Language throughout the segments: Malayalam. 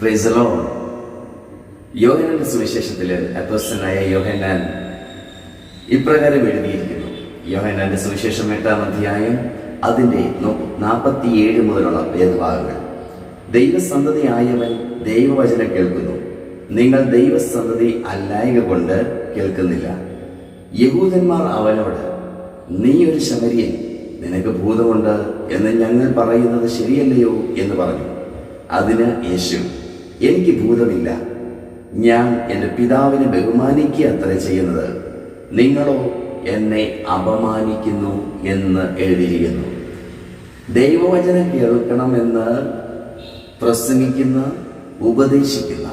പ്രൈസലോ യോഹനന്റെ സുവിശേഷത്തിൽ അപ്പോസ്റ്റനായ യോഹനാൻ ഇപ്രകാരം എഴുതിയിരിക്കുന്നു. യോഹനാന്റെ സുവിശേഷം എട്ടാം അധ്യായം അതിന്റെ നാൽപ്പത്തിയേഴ് മുതലുള്ള വേദഭാഗങ്ങൾ ദൈവസന്തതിയായവൻ ദൈവവചനം കേൾക്കുന്നു. നിങ്ങൾ ദൈവസന്തതി അല്ലായക കൊണ്ട് കേൾക്കുന്നില്ല. യഹൂദന്മാർ അവനോട് നീ ഒരു ശമരിയൻ നിനക്ക് ഭൂതമുണ്ട് എന്ന് ഞങ്ങൾ പറയുന്നത് ശരിയല്ലയോ എന്ന് പറഞ്ഞു. അതിന് യേശു എനിക്ക് ഭൂതമില്ല. ഞാൻ എന്റെ പിതാവിനെ ബഹുമാനിക്കുക അത്ര ചെയ്യുന്നത്. നിങ്ങളോ എന്നെ അപമാനിക്കുന്നു എന്ന് എഴുതിയിരിക്കുന്നു. ദൈവവചനം കേൾക്കണമെന്ന് പ്രസംഗിക്കുന്ന ഉപദേശിക്കുന്ന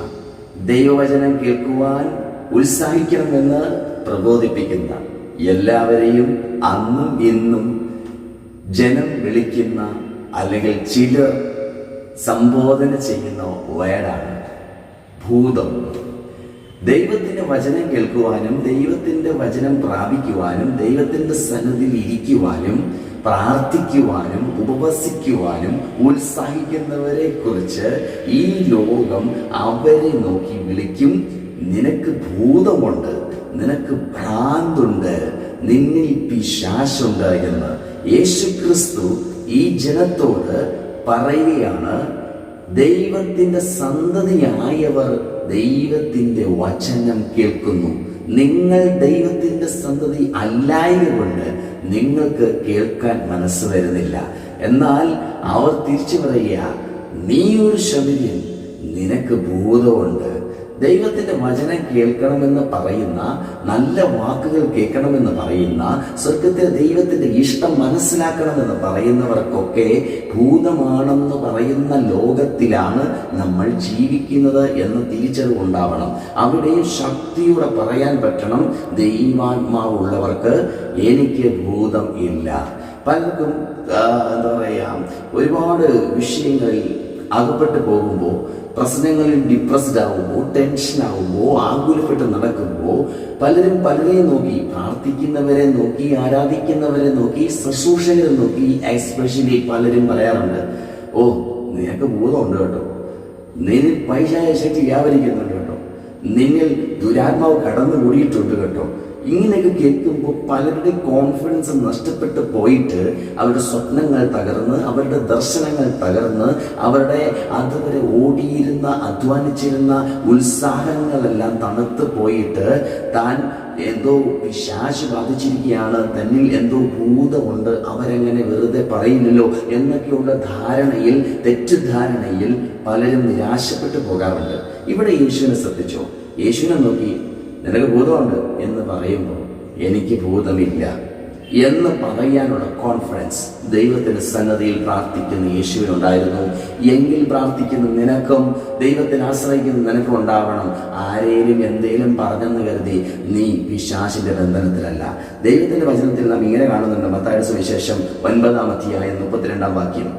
ദൈവവചനം കേൾക്കുവാൻ ഉത്സാഹിക്കണമെന്ന് പ്രബോധിപ്പിക്കുന്ന എല്ലാവരെയും അന്നും ഇന്നും ജനം വിളിക്കുന്ന അല്ലെങ്കിൽ ചിലർ സംബോധന ചെയ്യുന്ന വേടാണ് ഭൂതം. ദൈവത്തിന്റെ വചനം കേൾക്കുവാനും ദൈവത്തിന്റെ വചനം പ്രാപിക്കുവാനും ദൈവത്തിന്റെ സന്നദ്ധിയിൽ ഇരിക്കുവാനും പ്രാർത്ഥിക്കുവാനും ഉപവസിക്കുവാനും ഉത്സാഹിക്കുന്നവരെ കുറിച്ച് ഈ ലോകം അവരെ നോക്കി വിളിക്കും. നിനക്ക് ഭൂതമുണ്ട് നിനക്ക് ഭ്രാന്തുണ്ട് നിന്നിൽ പിശാശുണ്ട് എന്ന്. യേശു ക്രിസ്തു ഈ ജനത്തോട് പറയുകയാണ് ദൈവത്തിന്റെ സന്തതിയായവർ ദൈവത്തിന്റെ വചനം കേൾക്കുന്നു. നിങ്ങൾ ദൈവത്തിന്റെ സന്തതി അല്ലായതുകൊണ്ട് നിങ്ങൾക്ക് കേൾക്കാൻ മനസ്സ് വരുന്നില്ല. എന്നാൽ അവർ തിരിച്ചു പറയുക നീ ഒരു ശബരിയൻ നിനക്ക് ഭൂതമുണ്ട്. ദൈവത്തിന്റെ വചനം കേൾക്കണമെന്ന് പറയുന്ന നല്ല വാക്കുകൾ കേൾക്കണമെന്ന് പറയുന്ന സ്വർഗത്തിലെ ദൈവത്തിന്റെ ഇഷ്ടം മനസ്സിലാക്കണമെന്ന് പറയുന്നവർക്കൊക്കെ ഭൂതമാണെന്ന് പറയുന്ന ലോകത്തിലാണ് നമ്മൾ ജീവിക്കുന്നത് എന്ന് തിരിച്ചറിവുണ്ടാവണം അവിടെ ശക്തിയോടെ പറയാൻ പറ്റണം ദൈവാത്മാവുള്ളവർക്ക് എനിക്ക് ഭൂതം ഇല്ല. പലർക്കും എന്താ പറയുക ഒരുപാട് വിഷയങ്ങളിൽ അകപ്പെട്ടു പോകുമ്പോൾ പ്രശ്നങ്ങളിൽ ഡിപ്രസ്ഡ് ആവുമ്പോൾ ടെൻഷൻ ആവുമ്പോൾ ആകുലപ്പെട്ട് നടക്കുമ്പോൾ പലരും പലരെയും നോക്കി പ്രാർത്ഥിക്കുന്നവരെ നോക്കി ആരാധിക്കുന്നവരെ നോക്കി ശുശ്രൂഷകരെ നോക്കി എസ്പെഷ്യലി പലരും പറയാറുണ്ട് ഓ നിനക്ക് ബോധമുണ്ട് കേട്ടോ. നിന്നിൽ പൈശായ ശക്തി വ്യാപരിക്കുന്നുണ്ട് കേട്ടോ. നിന്നിൽ ദുരാത്മാവ് കടന്നു കൂടിയിട്ടുണ്ട് കേട്ടോ. ഇങ്ങനെയൊക്കെ കേൾക്കുമ്പോൾ പലരുടെ കോൺഫിഡൻസ് നഷ്ടപ്പെട്ടു പോയിട്ട് അവരുടെ സ്വപ്നങ്ങൾ തകർന്ന് അവരുടെ ദർശനങ്ങൾ തകർന്ന് അവരുടെ അതുവരെ ഓടിയിരുന്ന അധ്വാനിച്ചിരുന്ന ഉത്സാഹങ്ങളെല്ലാം തണുത്ത് പോയിട്ട് താൻ എന്തോ പിശാശ് ബാധിച്ചിരിക്കുകയാണ് തന്നിൽ എന്തോ ഭൂതമുണ്ട് അവരെങ്ങനെ വെറുതെ പറയുന്നല്ലോ എന്നൊക്കെയുള്ള ധാരണയിൽ തെറ്റിദ്ധാരണയിൽ പലരും നിരാശപ്പെട്ടു പോകാറുണ്ട്. ഇവിടെ യേശുവിനെ ശ്രദ്ധിച്ചോ? യേശുവിനെ നോക്കി. നിനക്ക് ഭൂതമുണ്ട് എന്ന് പറയുമ്പോൾ എനിക്ക് ഭൂതമില്ല എന്ന് പറയാനുള്ള കോൺഫിഡൻസ് ദൈവത്തിന്റെ സന്നദ്ധിയിൽ പ്രാർത്ഥിക്കുന്ന യേശുവിനുണ്ടായിരുന്നു എങ്കിൽ പ്രാർത്ഥിക്കുന്ന നിനക്കും ദൈവത്തിന് ആശ്രയിക്കുന്ന നിനക്കും ഉണ്ടാവണം. ആരേലും എന്തേലും പറഞ്ഞെന്ന് കരുതി നീ പിശാചിന്റെ ബന്ധനത്തിലല്ല. ദൈവത്തിന്റെ വചനത്തിൽ നാം ഇങ്ങനെ കാണുന്നുണ്ട്. മത്തായ സുവിശേഷം ഒൻപതാം അധ്യായ മുപ്പത്തിരണ്ടാം വാക്യം.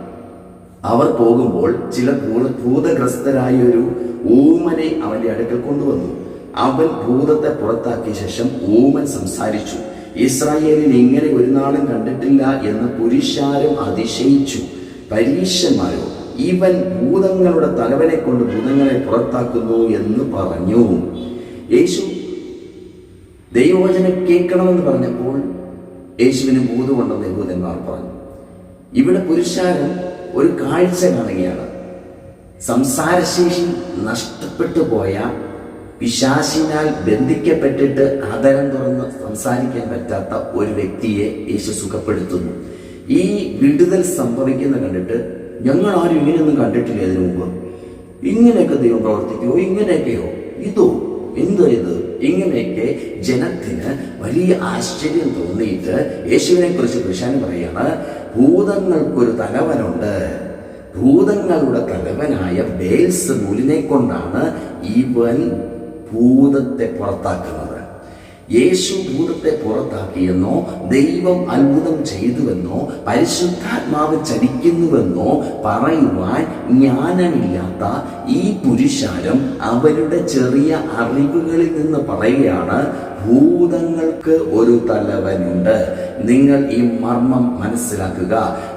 അവർ പോകുമ്പോൾ ചില ഭൂതഗ്രസ്തരായ ഒരു ഊമനെ അവന്റെ അടുക്കൽ കൊണ്ടുവന്നു. അവൻ ഭൂതത്തെ പുറത്താക്കിയ ശേഷം ഓമൻ സംസാരിച്ചു ഇസ്രായേലിൽ ഇങ്ങനെ ഒരു നാളും കണ്ടിട്ടില്ല എന്ന് പുരുഷാരും അതിശയിച്ചു. പരീക്ഷന്മാരോ ഇവൻ ഭൂതങ്ങളുടെ തലവനെ കൊണ്ട് ഭൂതങ്ങളെ പുറത്താക്കുന്നു എന്ന് പറഞ്ഞു. യേശു ദൈവവചനം കേൾക്കണമെന്ന് പറഞ്ഞപ്പോൾ യേശുവിന് ഭൂതമുണ്ടെന്ന് യഹൂദന്മാർ പറഞ്ഞു ഇവിടെ പുരുഷാരൻ ഒരു കാഴ്ച കാണുകയാണ്. സംസാരശേഷി നഷ്ടപ്പെട്ടു പോയ പിശാശിനാൽ ബന്ധിക്കപ്പെട്ടിട്ട് ആദരം തുറന്ന് സംസാരിക്കാൻ പറ്റാത്ത ഒരു വ്യക്തിയെ യേശു സുഖപ്പെടുത്തുന്നു. ഈ വിടുതൽ സംഭവിക്കുന്ന കണ്ടിട്ട് ഞങ്ങൾ ആരും ഇങ്ങനെയൊന്നും കണ്ടിട്ടില്ല ഇതിനു മുമ്പ്. ഇങ്ങനെയൊക്കെ ദൈവം പ്രവർത്തിക്കുമോ ഇങ്ങനെയൊക്കെയോ? ഇതോ? എന്തോ ഇത്? ഇങ്ങനെയൊക്കെ ജനത്തിന് വലിയ ആശ്ചര്യം തോന്നിയിട്ട് യേശുവിനെ കുറിച്ച് കൃഷാൻ പറയാണ് ഭൂതങ്ങൾക്കൊരു തലവനുണ്ട്. ഭൂതങ്ങളുടെ തലവനായ ബേൽസ് മൂലിനെ കൊണ്ടാണ് ഇവൻ ഭൂതത്തെ പുറത്താക്കുന്നത്. യേശു ഭൂതത്തെ പുറത്താക്കിയെന്നോ ദൈവം അത്ഭുതം ചെയ്തുവെന്നോ പരിശുദ്ധാത്മാവ് ചലിക്കുന്നുവെന്നോ പറയുവാൻ ജ്ഞാനമില്ലാത്ത ഈ പുരുഷാരം അവരുടെ ചെറിയ അറിവുകളിൽ നിന്ന് പറയുകയാണ് ഭൂതങ്ങൾക്ക് ഒരു തലവനുണ്ട്. നിങ്ങൾ ഈ മർമ്മം മനസ്സിലാക്കുക.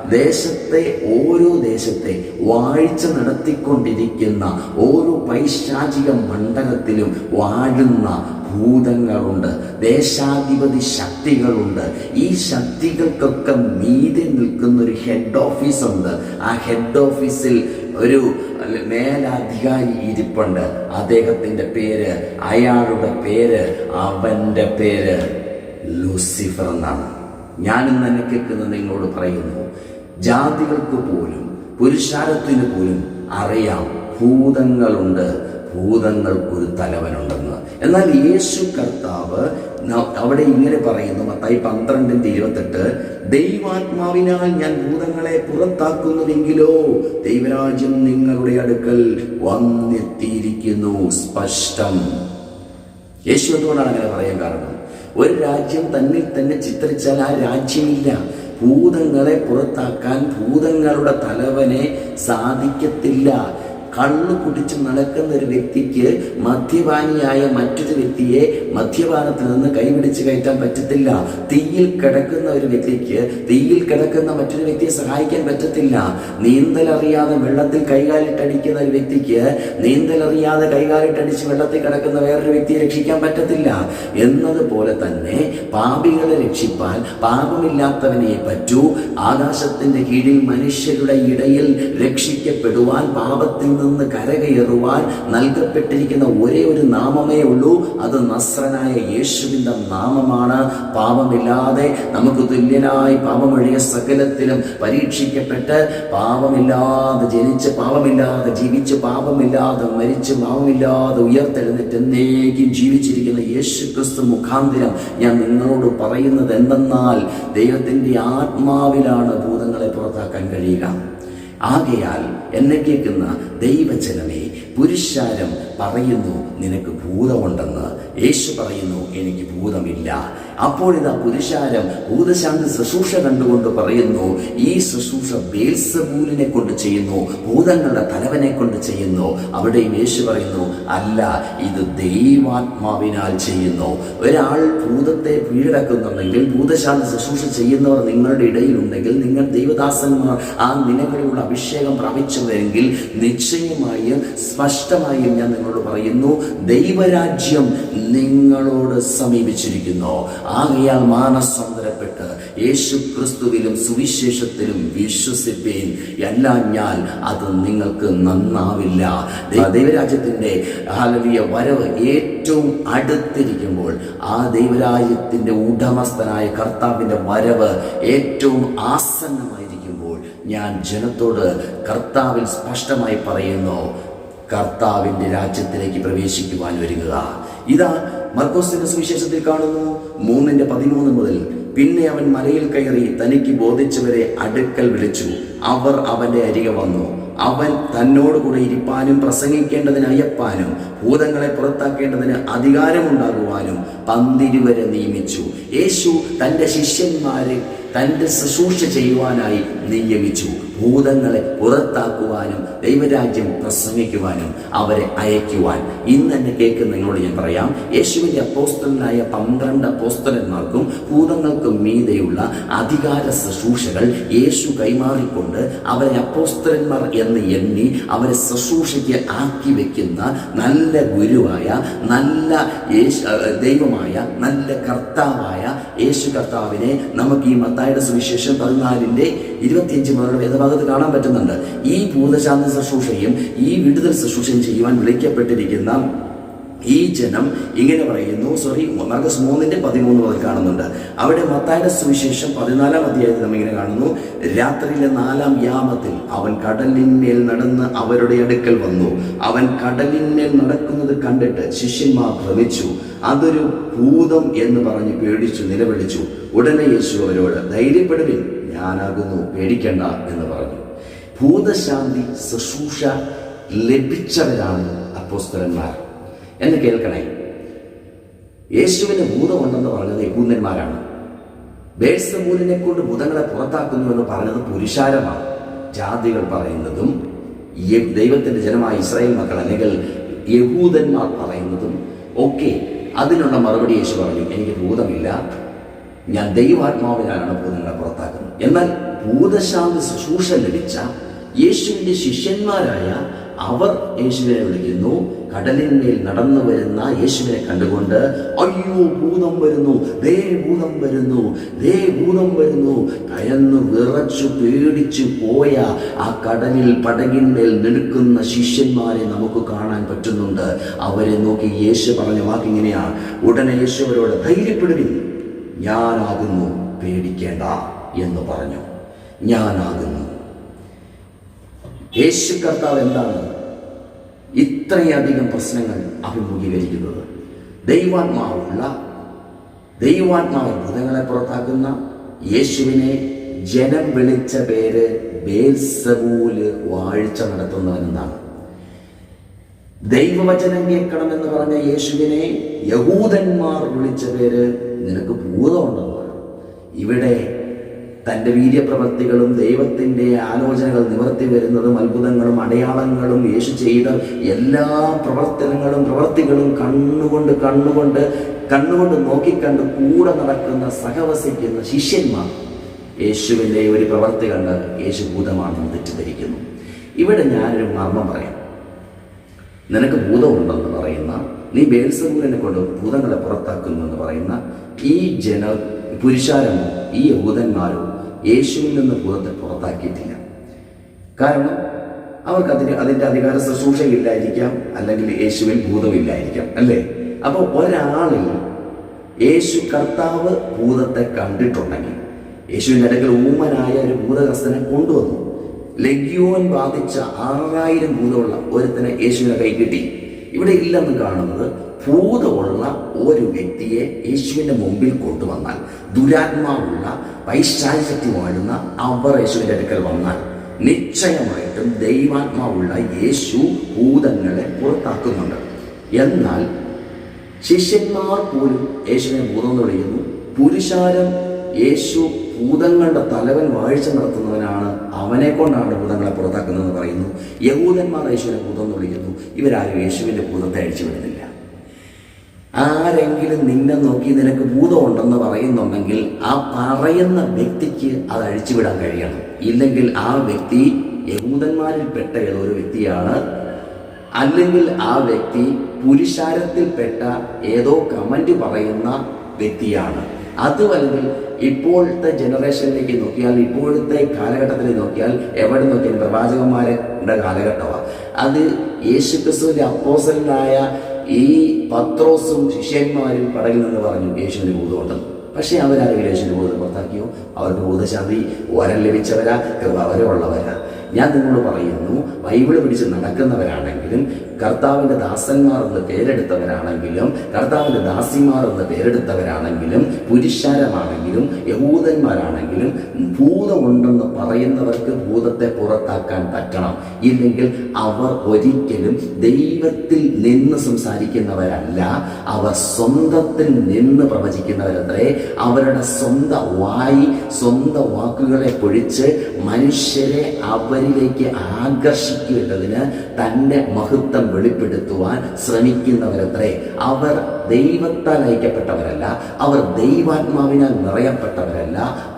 ദേശത്തെ ഓരോ ദേശത്തെ വാഴ്ച നടത്തിക്കൊണ്ടിരിക്കുന്ന ഓരോ പൈശാചിക മണ്ഡലത്തിലും വാഴുന്ന ഭൂതങ്ങളുണ്ട്. ദേശാധിപതി ശക്തികളുണ്ട്. ഈ ശക്തികൾക്കൊക്കെ മീതി നിൽക്കുന്ന ഒരു ഹെഡ് ഓഫീസ് ഉണ്ട്. ആ ഹെഡ് ഓഫീസിൽ ഒരു മേലധികാരി ഇരിപ്പുണ്ട്. അദ്ദേഹത്തിന്റെ പേര് അയാളുടെ പേര് അവന്റെ പേര് ലൂസിഫർ എന്നാണ്. ഞാനും തന്നെ കേൾക്കുന്ന നിങ്ങളോട് പറയുന്നു. ജാതികൾക്ക് പോലും പുരുഷാരത്തിന് പോലും അറിയാം ഭൂതങ്ങളുണ്ട് ഭൂതങ്ങൾക്കൊരു തലവനുണ്ടെന്ന്. എന്നാൽ യേശു കർത്താവ് അവിടെ ഇങ്ങനെ പറയുന്നു മത്തായി പന്ത്രണ്ടിന്റെ ഇരുപത്തെട്ട് ദൈവാത്മാവിനാൽ ഞാൻ ഭൂതങ്ങളെ പുറത്താക്കുന്നുവെങ്കിലോ ദൈവരാജ്യം നിങ്ങളുടെ അടുക്കൽ വന്നെത്തിയിരിക്കുന്നു. സ്പഷ്ടം. യേശു എന്തുകൊണ്ടാണ് അങ്ങനെ പറയാൻ കാരണം? ഒരു രാജ്യം തന്നിൽ തന്നെ ചിത്രിച്ചാൽ ആ രാജ്യമില്ല. ഭൂതങ്ങളെ പുറത്താക്കാൻ ഭൂതങ്ങളുടെ തലവനെ സാധിക്കത്തില്ല. കള്ളു കുടിച്ച് നടക്കുന്ന ഒരു വ്യക്തിക്ക് മദ്യപാനിയായ മറ്റൊരു വ്യക്തിയെ മദ്യപാനത്തിൽ നിന്ന് കൈപിടിച്ച് കയറ്റാൻ പറ്റത്തില്ല. തീയിൽ കിടക്കുന്ന ഒരു വ്യക്തിക്ക് തീയിൽ കിടക്കുന്ന മറ്റൊരു വ്യക്തിയെ സഹായിക്കാൻ പറ്റത്തില്ല. നീന്തലറിയാതെ വെള്ളത്തിൽ കൈകാലിട്ടടിക്കുന്ന ഒരു വ്യക്തിക്ക് നീന്തലറിയാതെ കൈകാലിട്ടടിച്ച് വെള്ളത്തിൽ കിടക്കുന്ന വേറൊരു വ്യക്തിയെ രക്ഷിക്കാൻ പറ്റത്തില്ല. എന്നതുപോലെ തന്നെ പാപികളെ രക്ഷിപ്പാൻ പാപമില്ലാത്തവനെ പറ്റൂ. ആകാശത്തിന്റെ കീഴിൽ മനുഷ്യരുടെ ഇടയിൽ രക്ഷിക്കപ്പെടുവാൻ പാപത്തിൽ നിന്ന് കരകയറുവാൻ നൽകപ്പെട്ടിരിക്കുന്ന ഒരേ ഒരു നാമമേ ഉള്ളൂ. അത് നസ്രനായ യേശുവിന്റെ നാമമാണ്. പാപമില്ലാതെ നമുക്ക് തുല്യനായി പാപമൊഴിയ സകലത്തിലും പരീക്ഷിക്കപ്പെട്ട് പാപമില്ലാതെ ജനിച്ച് പാപമില്ലാതെ ജീവിച്ച് പാപമില്ലാതെ മരിച്ച് പാപമില്ലാതെ ഉയർത്തെഴുന്നേറ്റ് എന്നേക്കും ജീവിച്ചിരിക്കുന്ന യേശു ക്രിസ്തു മുഖാന്തിരം ഞാൻ നിങ്ങളോട് പറയുന്നത് എന്തെന്നാൽ ദൈവത്തിന്റെ ആത്മാവിലാണ് ഭൂതങ്ങളെ പുറത്താക്കാൻ കഴിയുക. ആകയാൽ എന്നെ കേൾക്കുന്ന ദൈവജനമേ പുരുഷാരം പറയുന്നു നിനക്ക് ഭൂതമുണ്ടെന്ന്. യേശു പറയുന്നു എനിക്ക് ഭൂതമില്ല. അപ്പോഴിതാ പുരുഷാരം ഭൂതശാന്തി ശുശ്രൂഷ കണ്ടുകൊണ്ട് പറയുന്നു ഈ ശുശ്രൂഷ ബേൽസബൂലിനെ കൊണ്ട് ചെയ്യുന്നു ഭൂതങ്ങളുടെ തലവനെ കൊണ്ട് ചെയ്യുന്നു. അവിടെയും യേശു പറയുന്നു അല്ല ഇത് ദൈവാത്മാവിനാൽ ചെയ്യുന്നു. ഒരാൾ ഭൂതത്തെ കീഴടക്കുന്നുണ്ടെങ്കിൽ ഭൂതശാന്തി ശുശ്രൂഷ ചെയ്യുന്നവർ നിങ്ങളുടെ ഇടയിലുണ്ടെങ്കിൽ നിങ്ങൾ ദൈവദാസന്മാർ ആ നിലകളിലുള്ള അഭിഷേകം പ്രാപിച്ചവരെങ്കിൽ നിശ്ചയമായും സ്പഷ്ടമായും ഞാൻ നിങ്ങളോട് പറയുന്നു ദൈവരാജ്യം നിങ്ങളോട് സമീപിച്ചിരിക്കുന്നു. ആകയാൽ മാനസാന്തരപ്പെട്ട് യേശു ക്രിസ്തുവിലും സുവിശേഷത്തിലും വിശ്വസിപ്പീൻ. എല്ലാം ഞാൻ അത് നിങ്ങൾക്ക് നന്നാവില്ല. ദൈവരാജ്യത്തിന്റെ ഹാലലിയ വരവ് ഏറ്റവും അടുത്തിരിക്കുമ്പോൾ ആ ദൈവരാജ്യത്തിന്റെ ഉടമസ്ഥനായ കർത്താവിന്റെ വരവ് ഏറ്റവും ആസന്നമായിരിക്കുമ്പോൾ ഞാൻ ജനത്തോട് കർത്താവിൽ സ്പഷ്ടമായി പറയുന്നു കർത്താവിന്റെ രാജ്യത്തിലേക്ക് പ്രവേശിക്കുവാൻ വരിക. ഇതാ മർക്കോസിന്റെ സുവിശേഷത്തിൽ കാണുന്നു മൂന്നിന്റെ പതിമൂന്ന് മുതൽ. പിന്നെ അവൻ മലയിൽ കയറി തനിക്ക് ബോധിച്ചവരെ അടുക്കൽ വിളിച്ചു. അവർ അവന്റെ അരികെ വന്നു. അവൻ തന്നോടുകൂടെ ഇരിപ്പാനും പ്രസംഗിക്കേണ്ടതിന് അയപ്പാനും ഭൂതങ്ങളെ പുറത്താക്കേണ്ടതിന് അധികാരമുണ്ടാകുവാനും പന്തിരുവരെ നിയമിച്ചു. യേശു തന്റെ ശിഷ്യന്മാരെ തന്റെ ശുശ്രൂഷ ചെയ്യുവാനായി നിയമിച്ചു. ഭൂതങ്ങളെ പുറത്താക്കുവാനും ദൈവരാജ്യം പ്രസംഗിക്കുവാനും അവരെ അയക്കുവാൻ ഇന്ന് എന്നെ കേൾക്കുന്ന നിങ്ങളോട് ഞാൻ പറയാം യേശുവിന്റെ അപ്പോസ്തലനായ പന്ത്രണ്ട് അപ്പോസ്തലന്മാർക്കും ഭൂതങ്ങൾക്കും മീതെയുള്ള അധികാര ശുശ്രൂഷകൾ യേശു കൈമാറിക്കൊണ്ട് അവരെ അപ്പോസ്തലന്മാർ എന്ന് എണ്ണി അവരെ ശുശ്രൂഷയ്ക്ക് ആക്കി വെക്കുന്ന നല്ല ഗുരുവായ നല്ല യേശു ദൈവമായ നല്ല കർത്താവായ യേശു കർത്താവിനെ നമുക്ക് ഈ മത്തായുടെ സുവിശേഷം പതിനാലിന്റെ ഇരുപത്തിയഞ്ച് മുതലുള്ള വേദഭാഗത്ത് കാണാൻ പറ്റുന്നുണ്ട്. ഈ ഭൂതശാന്തി ശുശ്രൂഷയും ഈ വിടുതൽ ശുശ്രൂഷയും ചെയ്യുവാൻ വിളിക്കപ്പെട്ടിരിക്കുന്ന ഈ ജനം ഇങ്ങനെ പറയുന്നു. സോറി മാർഗസ് മൂന്നിന്റെ പതിമൂന്ന് മുതൽ കാണുന്നുണ്ട്. അവിടെ മത്തായുടെ സുവിശേഷം പതിനാലാം അധ്യായത്തിൽ നമ്മൾ ഇങ്ങനെ കാണുന്നു. രാത്രിയിലെ നാലാം യാമത്തിൽ അവൻ കടലിന്മേൽ നടന്ന് അവരുടെ അടുക്കൽ വന്നു. അവൻ കടലിന്മേൽ നടക്കുന്നത് കണ്ടിട്ട് ശിഷ്യന്മാർ ഭ്രമിച്ചു. അതൊരു ഭൂതം എന്ന് പറഞ്ഞ് പേടിച്ചു നിലവിളിച്ചു. ഉടനെ യേശു അവരോട് ധൈര്യപ്പെടുവിൻ. ഞാനാകുന്നു പേടിക്കണ്ട എന്ന് പറഞ്ഞു. ഭൂതശാന്തി ശുശ്രൂഷ ലഭിച്ചവരാണ് അപ്പോസ്തലന്മാർ. എന്ന് കേൾക്കണേ? യേശുവിന് ഭൂതമുണ്ടെന്ന് പറഞ്ഞത് യഹൂദന്മാരാണ്. ബേഴ്സമൂലിനെ കൊണ്ട് ഭൂതങ്ങളെ പുറത്താക്കുന്നു എന്ന് പറഞ്ഞത് പുരുഷാരമാണ്. ജാതികൾ പറയുന്നതും ദൈവത്തിന്റെ ജനമായ ഇസ്രായേൽ മക്കൾ അല്ലെങ്കിൽ യഹൂദന്മാർ പറയുന്നതും ഒക്കെ അതിനുള്ള മറുപടി യേശു പറഞ്ഞു. എനിക്ക് ഭൂതമില്ല. ഞാൻ ദൈവാത്മാവിനാണ് ഭൂതങ്ങളെ പുറത്താക്കുന്നത്. എന്നാൽ ഭൂതശാന്തി ശുശ്രൂഷ ലഭിച്ച യേശുവിന്റെ ശിഷ്യന്മാരായ അവർ യേശുവിനെ വിളിക്കുന്നു. കടലിന്മേൽ നടന്നു വരുന്ന യേശുവിനെ കണ്ടുകൊണ്ട് അയ്യോ ഭൂതം വരുന്നു ദേ ഭൂതം വരുന്നു ദേ ഭൂതം വരുന്നു. കയന്ന് വിറച്ചു പേടിച്ചു പോയ ആ കടലിൽ പടകിന്മേൽ നിൽക്കുന്ന ശിഷ്യന്മാരെ നമുക്ക് കാണാൻ പറ്റുന്നുണ്ട്. അവരെ നോക്കി യേശു പറഞ്ഞ വാക്കിങ്ങനെയാണ് ഉടനെ യേശു അവരോട് ധൈര്യപ്പെടുവിൻ ഞാനാകുന്നു പേടിക്കേണ്ട. എന്ന് പറഞ്ഞു. ഞാനാകുന്നു. യേശു കർത്താവ് എന്താണ് ഇത്രയധികം പ്രശ്നങ്ങൾ അഭിമുഖീകരിക്കുന്നത്? ദൈവാത്മാവുള്ള ദൈവാത്മാവ് ഭൂതങ്ങളെ പുറത്താക്കുന്ന യേശുവിനെ ജനം വിളിച്ച പേര് ബേൽസബൂൽ വാഴ്ച നടത്തുന്നവനെന്നാണ് ദൈവവചനം കേൾക്കണമെന്ന് പറഞ്ഞ യേശുവിനെ യഹൂദന്മാർ വിളിച്ച പേര് നിനക്ക് ഭൂതമുണ്ടെന്നാണ് ഇവിടെ തന്റെ വീര്യപ്രവൃത്തികളും ദൈവത്തിന്റെ ആലോചനകൾ നിവർത്തി വരുന്നതും അത്ഭുതങ്ങളും അടയാളങ്ങളും യേശു ചെയ്ത എല്ലാ പ്രവർത്തനങ്ങളും പ്രവർത്തികളും കണ്ണുകൊണ്ട് കണ്ണുകൊണ്ട് കണ്ണുകൊണ്ട് നോക്കിക്കണ്ട് കൂടെ നടക്കുന്ന സഹവസിക്കുന്ന ശിഷ്യന്മാർ. യേശുവിന്റെ ഒരു പ്രവൃത്തി കണ്ട് യേശു ഭൂതമാണെന്ന് തെറ്റിദ്ധരിക്കുന്നു. ഇവിടെ ഞാനൊരു മർമ്മം പറയാം. നിനക്ക് ഭൂതമുണ്ടെന്ന് പറയുന്ന നീ ബേൽസൂരനെ കൊണ്ട് ഭൂതങ്ങളെ പുറത്താക്കുന്നു എന്ന് പറയുന്ന ഈ ജന പുരുഷാരമോ ഈ യഹൂദന്മാരോ യേശുവിൽ നിന്ന് ഭൂതത്തെ പുറത്താക്കിയിട്ടില്ല. കാരണം അവർക്ക് അതിന് അതിന്റെ അധികാര ശുശ്രൂഷയില്ലായിരിക്കാം അല്ലെങ്കിൽ യേശുവിൽ ഭൂതമില്ലായിരിക്കാം അല്ലേ? അപ്പോൾ ഒരാളിൽ യേശു കർത്താവ് ഭൂതത്തെ കണ്ടിട്ടുണ്ടെങ്കിൽ യേശുവിന്റെ അടുക്കൽ ഊമനായ ഒരു ഭൂതഗ്രസ്തനെ കൊണ്ടുവന്നു. ലഗ്യോൻ ബാധിച്ച ആറായിരം ഭൂതമുള്ള ഒരുത്തനെ യേശുവിനെ കൈ കിട്ടി. ഇവിടെ ഇല്ലെന്ന് കാണുന്നത് ഭൂതമുള്ള ഒരു വ്യക്തിയെ യേശുവിന്റെ മുമ്പിൽ കൊണ്ടുവന്നാൽ ദുരാത്മാവുള്ള പൈശാചക്തി വാഴുന്ന അവർ യേശുവിന്റെ അടുക്കൽ വന്നാൽ നിശ്ചയമായിട്ടും ദൈവാത്മാവുള്ള യേശു ഭൂതങ്ങളെ പുറത്താക്കുന്നുണ്ട്. എന്നാൽ ശിഷ്യന്മാർ പോലും യേശുവിനെ ഭൂതം വിളിക്കുന്നു. പുരുഷാരം യേശു ഭൂതങ്ങളുടെ തലവൻ വാഴ്ച നടത്തുന്നവനാണ്. അവനെ കൊണ്ടാണ് ഭൂതങ്ങളെ പുറത്താക്കുന്നതെന്ന് പറയുന്നു. യഹൂദന്മാർ യേശുവിനെ ഭൂതം എന്ന് വിളിക്കുന്നു. ഇവരാരും യേശുവിന്റെ ഭൂതത്തെ അഴിച്ചു വിടുന്നില്ല ആരെങ്കിലും നിന്നെ നോക്കി നിനക്ക് ഭൂതമുണ്ടെന്ന് പറയുന്നുണ്ടെങ്കിൽ ആ പറയുന്ന വ്യക്തിക്ക് അത് അഴിച്ചുവിടാൻ കഴിയണം. ഇല്ലെങ്കിൽ ആ വ്യക്തി യഹൂദന്മാരിൽപ്പെട്ട പെട്ട ഏതൊരു വ്യക്തിയാണ്? അല്ലെങ്കിൽ ആ വ്യക്തി പുരുഷാരത്തിൽപ്പെട്ട ഏതോ കമന്റ് പറയുന്ന വ്യക്തിയാണ്. അതുമല്ലെങ്കിൽ ഇപ്പോഴത്തെ ജനറേഷനിലേക്ക് നോക്കിയാൽ ഇപ്പോഴത്തെ കാലഘട്ടത്തിൽ നോക്കിയാൽ എവിടെ നോക്കിയാൽ പ്രവാചകന്മാരുടെ കാലഘട്ടമാണ്. അത് യേശു ക്രിസ്തുവിന്റെ അപ്പോസലായ ഈ പത്രോസും ശിഷ്യന്മാരും പടകിൽ നിന്ന് പറഞ്ഞു യേശുവിന് ബോധമുണ്ട്. പക്ഷേ അവരാരും യേശുവിന് ബോധം പുറത്താക്കിയോ? അവർക്ക് ബോധശാന്തി വരം ലഭിച്ചവരാ കൃപാവരമുള്ളവരാ ഞാൻ നിങ്ങളോട് പറയുന്നു ബൈബിൾ പിടിച്ച് നടക്കുന്നവരാണെങ്കിലും കർത്താവിന്റെ ദാസന്മാർ എന്ന് പേരെടുത്തവരാണെങ്കിലും കർത്താവിന്റെ ദാസിമാർ എന്ന് പേരെടുത്തവരാണെങ്കിലും പുരുഷാരമാണെങ്കിലും യഹൂദന്മാരാണെങ്കിലും ഭൂതമുണ്ടെന്ന് പറയുന്നവർക്ക് ഭൂതത്തെ പുറത്താക്കാൻ പറ്റണം. ഇല്ലെങ്കിൽ അവർ ഒരിക്കലും ദൈവത്തിൽ നിന്ന് സംസാരിക്കുന്നവരല്ല. അവർ സ്വന്തത്തിൽ നിന്ന് പ്രവചിക്കുന്നവരത്രേ. അവരുടെ സ്വന്തം വായി സ്വന്തം വാക്കുകളെ പൊഴിച്ച് മനുഷ്യരെ അവരിലേക്ക് ആകർഷിക്കുന്നതിന് തന്റെ മഹത്വം വെളിപ്പെടുത്തുവാൻ ശ്രമിക്കുന്നവരത്രേ. അവർ ദൈവത്താൽ അയക്കപ്പെട്ടവരല്ല അവർ ദൈവാത്മാവിനാൽ നിറയപ്പെട്ടവരല്ല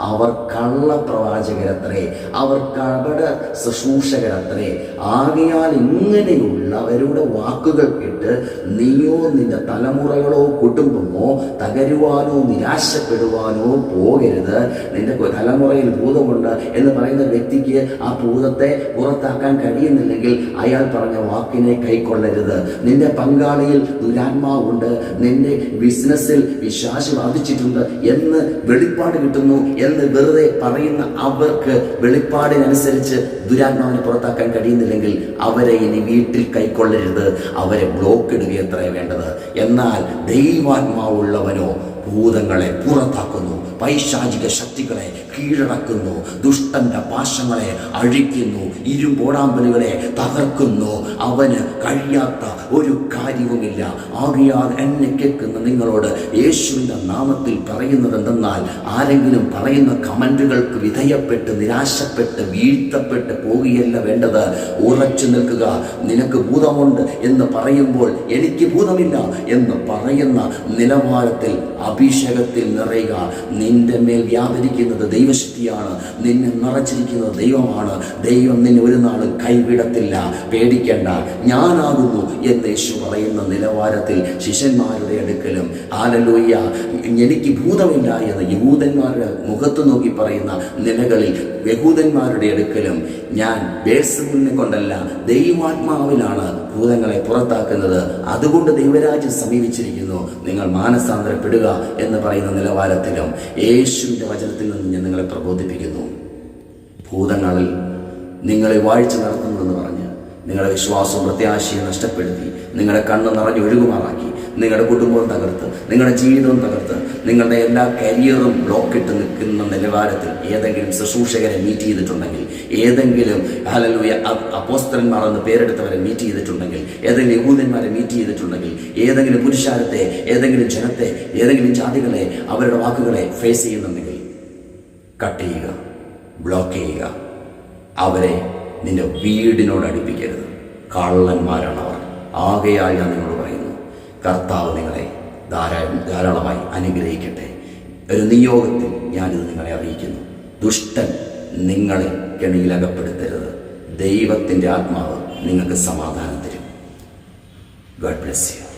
അവർ കള്ളപ്രവാചകരത്രേ അവർ കപട ശുശ്രൂഷകരത്രേ. ആകയാൽ ഇങ്ങനെയുള്ളവരുടെ വാക്കുകൾ കേട്ട് നീയോ നിന്റെ തലമുറകളോ കുടുംബമോ തകരുവാനോ നിരാശപ്പെടുവാനോ പോകരുത്. നിന്റെ തലമുറയിൽ ഭൂതമുണ്ട് എന്ന് പറയുന്ന വ്യക്തിക്ക് ആ ഭൂതത്തെ പുറത്താക്കാൻ കഴിയുന്നില്ലെങ്കിൽ അയാൾ പറഞ്ഞ വാക്കിനെ കൈക്കൊള്ളരുത്. നിന്റെ പങ്കാളിയിൽ ദുരാത്മാവുണ്ട് നിന്റെ ബിസിനസ്സിൽ വിശ്വാസം ബാധിച്ചിട്ടുണ്ട് എന്ന് വെളിപ്പാട് കിട്ടുന്നു എന്ന് വെറുതെ പറയുന്ന അവർക്ക് വെളിപ്പാടിനനുസരിച്ച് ദുരാത്മാവിനെ പുറത്താക്കാൻ കഴിയുന്നില്ലെങ്കിൽ അവരെ ഇനി വീട്ടിൽ കൈക്കൊള്ളരുത്. അവരെ ബ്ലോക്ക് ഇടുകയത്രേ വേണ്ടത്. എന്നാൽ ദൈവാത്മാവുള്ളവനോ ഭൂതങ്ങളെ പുറത്താക്കുന്നു. പൈശാചിക ശക്തികളെ കീഴടക്കുന്നു ദുഷ്ടന്റെ പാശങ്ങളെ അഴിക്കുന്നു ഇരുമ്പോടാമ്പലുകളെ തകർക്കുന്നു. അവന് കഴിയാത്ത ഒരു കാര്യവുമില്ല. ആകിയാൽ എന്നെ കേൾക്കുന്ന നിങ്ങളോട് യേശുവിന്റെ നാമത്തിൽ പറയുന്നത് എന്തെന്നാൽ ആരെങ്കിലും പറയുന്ന കമന്റുകൾക്ക് വിധേയപ്പെട്ട് നിരാശപ്പെട്ട് വീഴ്ത്തപ്പെട്ട് പോവുകയല്ല വേണ്ടത്. ഉറച്ചു നിൽക്കുക. നിനക്ക് ഭൂതമുണ്ട് എന്ന് പറയുമ്പോൾ എനിക്ക് ഭൂതമില്ല എന്ന് പറയുന്ന നിലവാരത്തിൽ അഭിഷേകത്തിൽ നിറയുക. നിന്റെ മേൽ വ്യാപരിക്കുന്നത് ദൈവശക്തിയാണ്. നിന്നെ നിറച്ചിരിക്കുന്നത് ദൈവമാണ്. ദൈവം നിന്നെ ഒരു നാൾ കൈവിടത്തില്ല. പേടിക്കേണ്ട. ഞാനാകുന്നു എന്ന് യേശു പറയുന്ന നിലവാരത്തിൽ ശിഷ്യന്മാരുടെ അടുക്കലും ആലലൂയ്യ എനിക്ക് ഭൂതമില്ല എന്ന് യഹൂദന്മാരുടെ മുഖത്ത് നോക്കി പറയുന്ന നിലകളിൽ യഹൂദന്മാരുടെ അടുക്കലും ഞാൻ ബേഴ്സബുലിനെ കൊണ്ടല്ല ദൈവാത്മാവിലാണ് ഭൂതങ്ങളെ പുറത്താക്കുന്നത്. അതുകൊണ്ട് ദൈവരാജ്യം സമീപിച്ചിരിക്കുന്നു. നിങ്ങൾ മാനസാന്തരപ്പെടുക എന്ന് പറയുന്ന നിലവാരത്തിലും യേശുവിന്റെ വചനത്തിൽ നിന്ന് ഞാൻ നിങ്ങളെ പ്രബോധിപ്പിക്കുന്നു. ഭൂതങ്ങളിൽ നിങ്ങളെ വാഴ്ച നടത്തുന്നുവെന്ന് പറഞ്ഞ് നിങ്ങളുടെ വിശ്വാസവും പ്രത്യാശയും നഷ്ടപ്പെടുത്തി നിങ്ങളുടെ കണ്ണ് നിറഞ്ഞ് ഒഴുകുമാറാക്കി. നിങ്ങളുടെ കുടുംബവും തകർത്ത് നിങ്ങളുടെ ജീവിതവും തകർത്ത് നിങ്ങളുടെ എല്ലാ കരിയറും ബ്ലോക്കിട്ട് നിൽക്കുന്ന നിലവാരത്തിൽ ഏതെങ്കിലും ശുശ്രൂഷകരെ മീറ്റ് ചെയ്തിട്ടുണ്ടെങ്കിൽ ഏതെങ്കിലും ഹലലൂയ അപ്പോസ്തരന്മാർ എന്ന് പേരെടുത്തവരെ മീറ്റ് ചെയ്തിട്ടുണ്ടെങ്കിൽ ഏതെങ്കിലും യഹൂദന്മാരെ മീറ്റ് ചെയ്തിട്ടുണ്ടെങ്കിൽ ഏതെങ്കിലും പുരുഷാരത്തെ ഏതെങ്കിലും ജനത്തെ ഏതെങ്കിലും ജാതികളെ അവരുടെ വാക്കുകളെ ഫേസ് ചെയ്യുന്നുണ്ടെങ്കിൽ കട്ട് ചെയ്യുക ബ്ലോക്ക് ചെയ്യുക. അവരെ നിന്റെ വീടിനോട് അടുപ്പിക്കരുത്. കള്ളന്മാരാണ് അവർ ആകെയായി ഞാൻ നിങ്ങളോട് കർത്താവ് നിങ്ങളെ ധാരാളം ധാരാളമായി അനുഗ്രഹിക്കട്ടെ. ഒരു നിയോഗത്തിൽ ഞാനിത് നിങ്ങളെ അറിയിക്കുന്നു. ദുഷ്ടൻ നിങ്ങളെ കെണിയിലകപ്പെടുത്തരുത് ദൈവത്തിന്റെ ആത്മാവ് നിങ്ങൾക്ക് സമാധാനം തരും. God bless you.